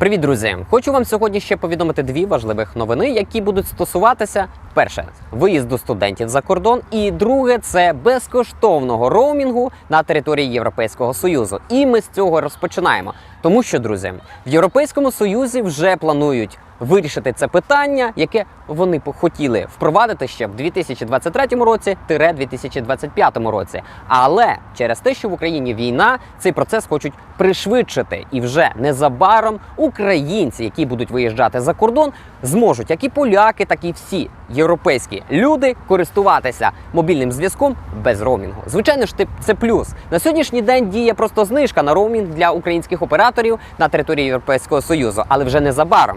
Привіт, друзі! Хочу вам сьогодні ще повідомити дві важливих новини, які будуть стосуватися перше виїзду студентів за кордон, і друге це безкоштовного роумінгу на території Європейського союзу. І ми з цього розпочинаємо. Тому що, друзі, в Європейському Союзі вже планують вирішити це питання, яке вони хотіли впровадити ще в 2023 році 2025 році. Але через те, що в Україні війна, цей процес хочуть пришвидшити, і вже незабаром українці, які будуть виїжджати за кордон, зможуть як і поляки, так і всі європейські люди користуватися мобільним зв'язком без роумінгу. Звичайно ж, це плюс. На сьогоднішній день діє просто знижка на роумінг для українських операторів на території Європейського союзу, але вже незабаром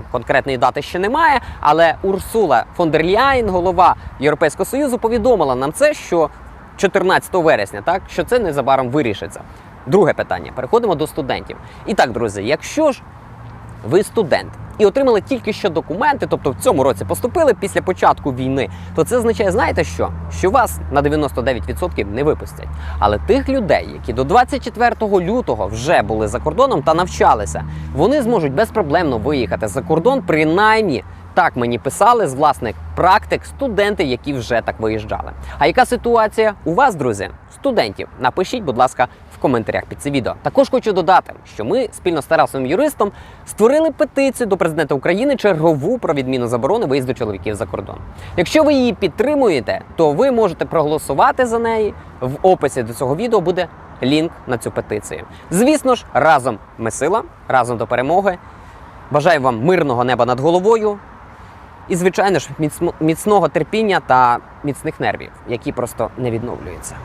конкретної дати ще немає. Але Урсула фон дер Ляйн, голова Європейського союзу, повідомила нам це, що 14 вересня, так що це незабаром вирішиться. Друге питання. Переходимо до студентів. І так, друзі, якщо ж ви студент і отримали тільки що документи, тобто в цьому році поступили після початку війни, то це означає, знаєте що? Що вас на 99% не випустять. Але тих людей, які до 24 лютого вже були за кордоном та навчалися, вони зможуть безпроблемно виїхати за кордон, принаймні. Так мені писали з власних практик студенти, які вже так виїжджали. А яка ситуація у вас, друзі, студентів? Напишіть, будь ласка, коментарях під це відео. Також хочу додати, що ми спільно з Тарасовим юристом створили петицію до президента України чергову про відміну заборони виїзду чоловіків за кордон. Якщо ви її підтримуєте, то ви можете проголосувати за неї. В описі до цього відео буде лінк на цю петицію. Звісно ж, разом ми сила, разом до перемоги. Бажаю вам мирного неба над головою. І, звичайно ж, міцного терпіння та міцних нервів, які просто не відновлюються.